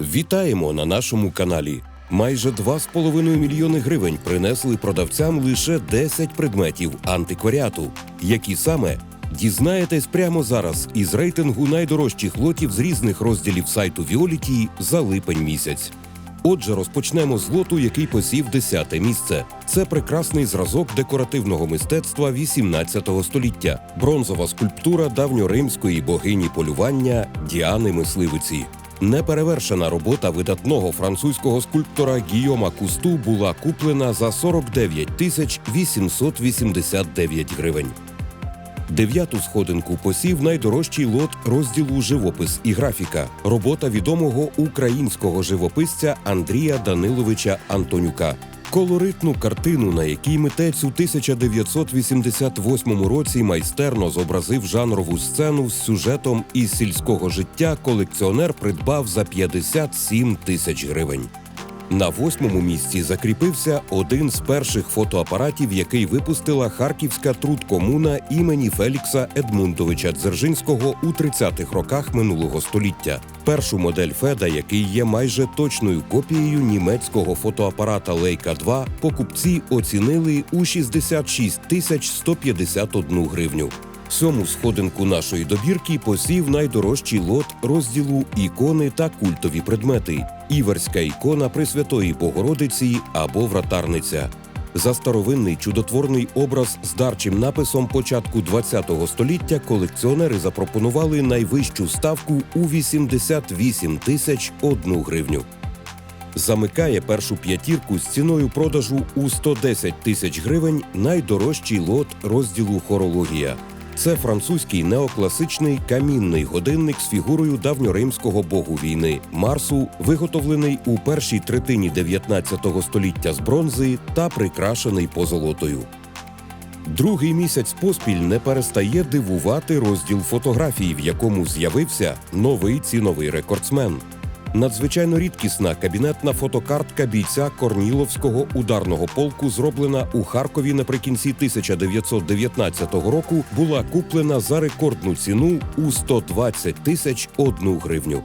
Вітаємо на нашому каналі. Майже 2,5 мільйони гривень принесли продавцям лише 10 предметів антикваріату. Які саме дізнаєтесь прямо зараз із рейтингу найдорожчих лотів з різних розділів сайту Віоліті за липень місяць. Отже, розпочнемо з лоту, який посів 10 місце. Це прекрасний зразок декоративного мистецтва 18 століття, бронзова скульптура давньоримської богині полювання Діани Мисливиці. Неперевершена робота видатного французького скульптора Гійома Кусту була куплена за 49 тисяч 889 гривень. Дев'яту сходинку посів найдорожчий лот розділу живопис і графіка, робота відомого українського живописця Андрія Даниловича Антонюка. Колоритну картину, на якій митець у 1988 році майстерно зобразив жанрову сцену з сюжетом із сільського життя, колекціонер придбав за 57 тисяч гривень. На восьмому місці закріпився один з перших фотоапаратів, який випустила харківська трудкомуна імені Фелікса Едмундовича Дзержинського у 30-х роках минулого століття. Першу модель Феда, який є майже точною копією німецького фотоапарата Leica 2, покупці оцінили у 66 тисяч 151 гривню. Сьому сходинку нашої добірки посів найдорожчий лот розділу ікони та культові предмети. Іверська ікона Пресвятої Богородиці або вратарниця. За старовинний чудотворний образ з дарчим написом початку ХХ століття колекціонери запропонували найвищу ставку у 88 тисяч одну гривню. Замикає першу п'ятірку з ціною продажу у 110 тисяч гривень найдорожчий лот розділу хорологія. Це французький неокласичний камінний годинник з фігурою давньоримського богу війни Марсу, виготовлений у першій третині 19 століття з бронзи та прикрашений позолотою. Другий місяць поспіль не перестає дивувати розділ фотографій, в якому з'явився новий ціновий рекордсмен. Надзвичайно рідкісна кабінетна фотокартка бійця Корніловського ударного полку, зроблена у Харкові наприкінці 1919 року, була куплена за рекордну ціну у 120 тисяч одну гривню.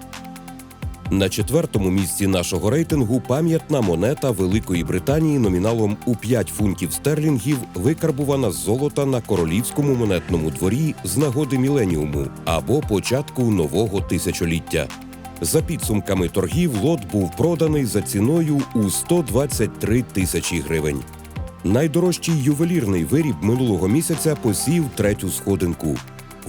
На четвертому місці нашого рейтингу пам'ятна монета Великої Британії номіналом у 5 фунтів стерлінгів, викарбувана з золота на королівському монетному дворі з нагоди міленіуму або початку нового тисячоліття. За підсумками торгів, лот був проданий за ціною у 123 тисячі гривень. Найдорожчий ювелірний виріб минулого місяця посів третю сходинку.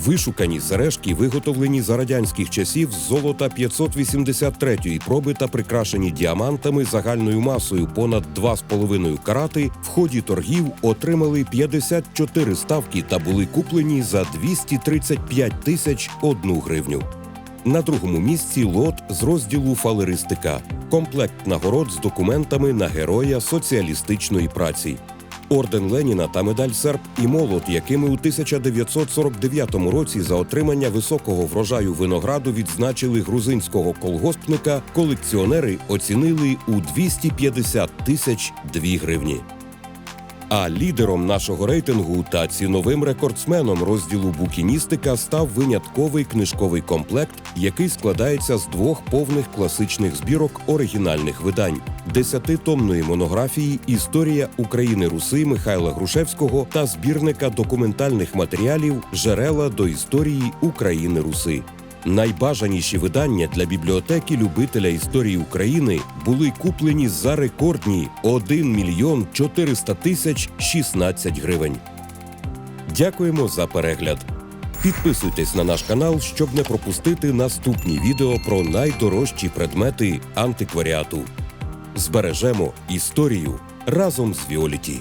Вишукані сережки, виготовлені за радянських часів з золота 583-ї проби та прикрашені діамантами загальною масою понад 2,5 карати, в ході торгів отримали 54 ставки та були куплені за 235 тисяч одну гривню. На другому місці лот з розділу фалеристика, комплект нагород з документами на героя соціалістичної праці. Орден Леніна та медаль серп і молот, якими у 1949 році за отримання високого врожаю винограду відзначили грузинського колгоспника, колекціонери оцінили у 250 тисяч 2 гривні. А лідером нашого рейтингу та ціновим рекордсменом розділу букіністика став винятковий книжковий комплект, який складається з двох повних класичних збірок оригінальних видань: десятитомної монографії Історія України Руси Михайла Грушевського та збірника документальних матеріалів Жерела до історії України Руси. Найбажаніші видання для бібліотеки любителя історії України були куплені за рекордні 1 мільйон 400 тисяч 16 гривень. Дякуємо за перегляд. Підписуйтесь на наш канал, щоб не пропустити наступні відео про найдорожчі предмети антикваріату. Збережемо історію разом з Віоліті.